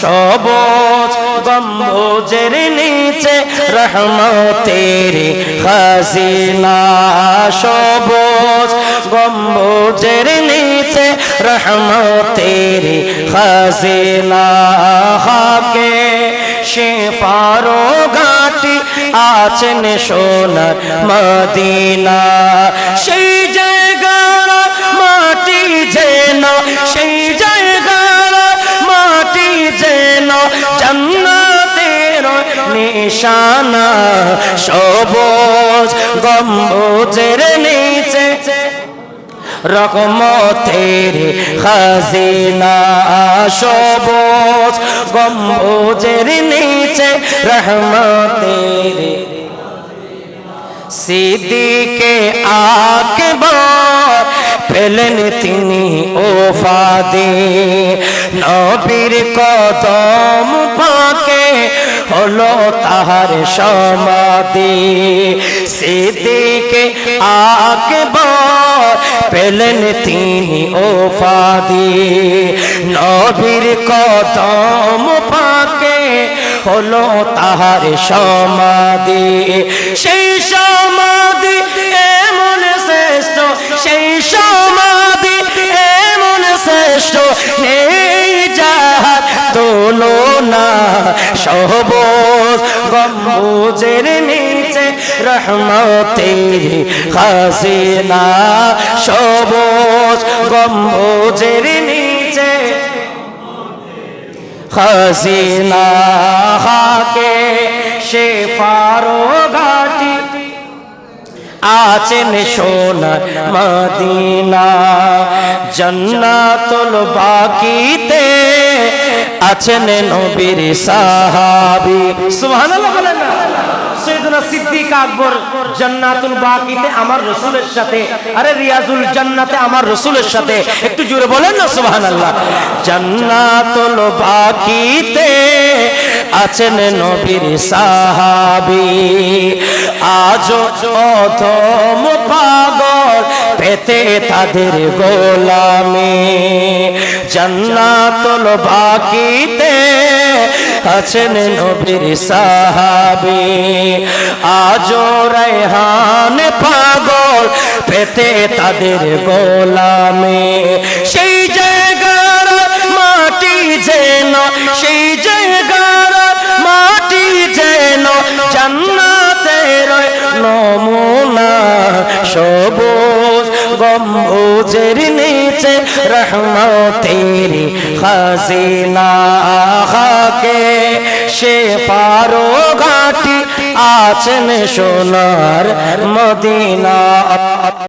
সবুজ গম্বুজের নিচে রহমতের খাজিনা। সবুজ গম্বুজের নিচে রহমতের খাজিনা। হাকে পারো ঘাটি আছেন সোনার মদিনা। সেই নিশানা, সবুজ গম্বুজের নিচে। রকমতের খাজিনা, সবুজ গম্বুজের নিচে। রহমতের সিদ্দিকে আকবর পেলেন তিনি ওফাদে। নবীর কদম পাকে হলো তাহার সমাধি। সিদ্দিকে আকবর পেলেন তিনি ওফাদি নবীর কদম পাকে হলো তাহার সমাধি। সেই সমাধি এমন শ্রেষ্ঠ, সেই সমাধি এমন শ্রেষ্ঠ, নেই যাহার তুলনা সহবোজ গম্বুজের নিচে রহমতের খাসিনা সবুজ গম্বুজের নিচে খাসিনা হাকে সে ফারো ঘাটি আছেন সোনার মদিনা। জন্নাতুল বাকিতে আছেন নবীর সাহাবি। সুবহানাল্লাহ বলেন না। সৈয়দনা সিদ্দিক আকবর জান্নাতুল বাকিতে আমার রসুলের সাথে আরে রিয়াজুল জান্নাতে আমার রসুলের সাথে। একটু জোরে বলেন না সুবহানাল্লাহ। জান্নাতুল বাকিতে আছেন নবীর সাহাবি। আজ অধম পেতে তাদের গোলামি। জান্নাতুল বাকিতে আছেন নবীর সাহাবি। আজ রায়হান পাগল পেতে তাদের গোলামি। সেই জায়গার মাটি যেন, সেই গম্বুজের নিচে রহমতের খাজিনা খাকে সে পারো ঘাটি আছেন সোনার মদিনা।